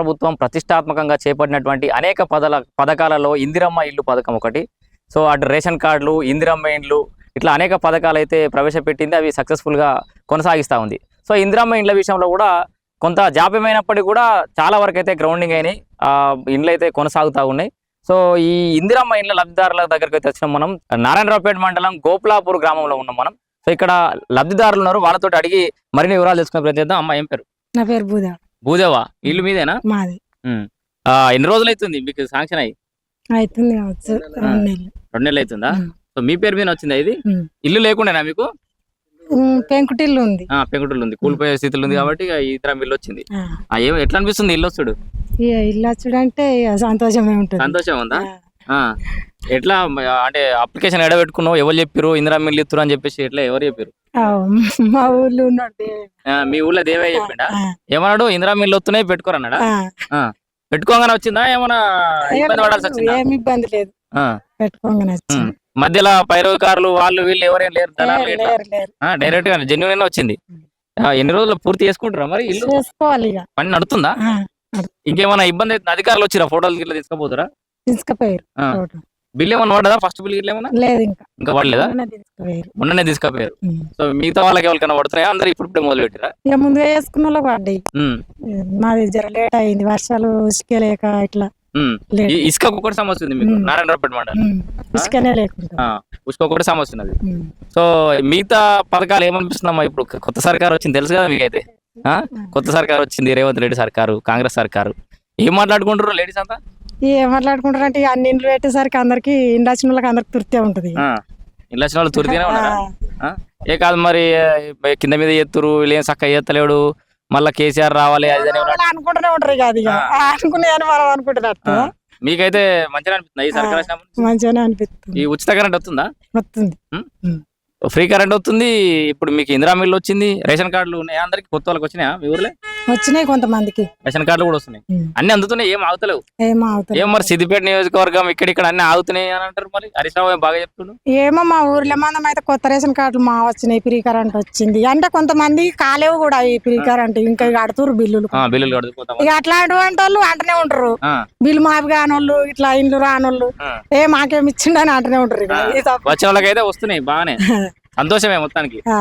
ప్రభుత్వం ప్రతిష్టాత్మకంగా చేపట్టినటువంటి అనేక పదల పథకాలలో ఇందిరమ్మ ఇల్లు పథకం ఒకటి. సో అటు రేషన్ కార్డులు ఇందిరమ్మ ఇండ్లు ఇట్లా అనేక పథకాలు అయితే ప్రవేశపెట్టింది అవి సక్సెస్ఫుల్గా కొనసాగిస్తూ ఉంది. సో ఇందిరమ్మ ఇండ్ల విషయంలో కూడా కొంత జాప్యమైనప్పటికీ కూడా చాలా వరకు అయితే గ్రౌండింగ్ అయినాయి ఆ ఇండ్లు అయితే కొనసాగుతూ ఉన్నాయి. సో ఈ ఇందిరమ్మ ఇండ్ల లబ్ధిదారుల దగ్గరికి అయితే వచ్చినాం మనం. నారాయణరావుపేట మండలం గోపులాపూర్ గ్రామంలో ఉన్నాం మనం. సో ఇక్కడ లబ్ధిదారులు ఉన్నారు వాళ్ళతో అడిగి మరిన్ని వివరాలు తెలుసుకునే ప్రయత్నిద్దాం. అమ్మ ఏం పేరు? నా పేరు బూదా. భూదేవా ఇల్లు మీదేనా? మాది. ఆ, ఎన్ని రోజులు అవుతుంది మీకు శాంక్షన్ అయ్యి? అవుతుంది కావచ్చు. రెండు నెలలు? రెండు నెలలు. అవుతుందా. సో మీ పేరు మీద వచ్చిందా ఇది? ఉమ్. ఇల్లు లేకుండానా మీకు? ఉమ్, పెంకుటిల్లు ఉంది. ఆ పెంకుటిల్లు ఉంది. కూలిపోయే స్థితిలో ఉంది కాబట్టి ఇక ఈ తరం ఇల్లు వచ్చింది. ఆ, ఆ, ఏం ఎట్లా అనిపిస్తుంది ఇల్లు వస్తుడు? ఇక ఇల్లు వచ్చుడంటే ఇక సంతోషమే ఉంటుంది. సంతోషం ఉందా? ఆ. ఎట్లా అంటే అప్లికేషన్ ఎడ పెట్టుకున్నావు? ఎవరు చెప్పారు ఇందిరా మిల్లు ఇత్తురు అని చెప్పేసి ఎట్లా ఎవరు చెప్పారు మా ఆ, మీ ఊళ్ళో దేవయ్య చెప్పిండా? ఏమన్నాడు? ఇందిరా మిల్లు వస్తున్నాయి పెట్టుకోరన్నాడా. పెట్టుకోగానే వచ్చిందా? ఏమన్నా ఇబ్బంది పడాల్సి వచ్చిందా? ఏమి ఇబ్బంది లేదు. పెట్టుకోగానే వచ్చింది. మధ్యలో పైరవకారులు వాళ్ళు వీళ్ళు ఎవరేం లేరు? డైరెక్ట్గా జెన్యున్ వచ్చింది. ఆ, ఎన్ని రోజులు పూర్తి చేసుకుంటారా మరి ఇల్లు? పని నడుతుందా? ఇంకేమైనా ఇబ్బంది అవుతుంది అధికారులు వచ్చిరా? ఫోటోలు గిట్లా తీసుకుపోతారా? తీసుకుపోయారు. బిల్ ఏమన్నా పడదా ఫస్ట్ బిల్ గిట్ల ఏమన్నా? లేదు ఇంకా. ఇంకా పడలేదా మొన్ననే తీసుకుపోయారు. సో మిగతా వాళ్ళకి ఎవరికైనా పడుతున్నాయా అందరు ఇప్పుడు ఇప్పుడే మొదలు పెట్టిరా ఇక ముందుగా వేసుకున్న వాళ్ళకి పడ్డాయి మాది జర లేట్ అయింది. వర్షాలు ఇసుక లేక ఇట్లా ఇసుక ఒకటి సమస్య ఉంది మీకు. నారాయణరావుపేట మండలం. ఇసుకనే లేకుండా. ఇసుక ఒకటి సమస్య ఉన్నది. సో మిగతా పథకాలు ఏమనిపిస్తుందమ్మా ఇప్పుడు? కొత్త సర్కార్ వచ్చింది. తెలుసు కదా మీకైతే? కొత్త సర్కార్ వచ్చింది. రేవంత్ రెడ్డి సర్కారు కాంగ్రెస్ సర్కారు. ఏం మాట్లాడుకుంటారు లేడీస్ అంతా? ఏం మాట్లాడుకుంటారు అంటే అన్ని ఇండ్లు పెట్టేసరికి అందరికి ఇండ్లు వచ్చిన వాళ్ళకి అందరికి తృప్తి ఉంటది. ఇళ్ళ వచ్చిన వాళ్ళు తురితేనే ఉన్నారా? ఏ కాదు మరి కింద మీద ఎత్తురు వీళ్ళేం చక్కగా ఎత్తలేడు మళ్ళా కేసీఆర్ రావాలి అది అనుకుంటూనే ఉంటారు ఇక అది అనుకునే అని మనం అనుకుంటున్నట్టు. మీకైతే మంచిగా అనిపిస్తుంది ఈ సర్కార్? మంచిగానే అనిపిస్తుంది. ఈ ఉచిత కరెంట్ వస్తుందా? వస్తుంది. ఫ్రీ కరెంట్ వస్తుంది ఇప్పుడు మీకు ఇందిరా మిల్లు వచ్చింది రేషన్ కార్డులు ఉన్నాయా అందరికి? కొత్త వాళ్ళకి వచ్చినాయా మీ ఊర్లో? వచ్చినాయి కొంతమందికి. రేషన్ కార్డులు కూడా వస్తున్నాయి. అన్ని అందుతున్నాయి ఏం ఆగుతలేవు. ఏమో అవుతుంది ఏం మరి సిద్దిపేట నియోజకవర్గం ఇక్కడ ఇక్కడ అన్ని ఆగుతున్నాయి అని అంటారు మరి? హరీష్ రావు ఏం బాగా చెప్తుండు? ఏమో మా ఊర్లో మనం అయితే కొత్త రేషన్ కార్డులు మా వచ్చినాయి ఫ్రీ కరెంట్ వచ్చింది. అంటే కొంతమంది కాలేవు కూడా ఈ ఫ్రీ కరెంట్. ఇంకా కడుతురు బిల్లులు. ఆ, బిల్లులు కడుతుపోతాం ఇక అట్లాంటి వాళ్ళు అంటనే ఉంటారు. బిల్లు మాఫీ కానోళ్ళు ఇట్లా ఇండ్లు రానోళ్ళు. ఏ మాకేం ఇచ్చిండని అంటనే ఉంటారు ఇక. ఇది తప్ప. వచ్చిన వాళ్ళకైతే వస్తున్నాయి బాగానే. సంతోషమే మొత్తానికి. ఆ,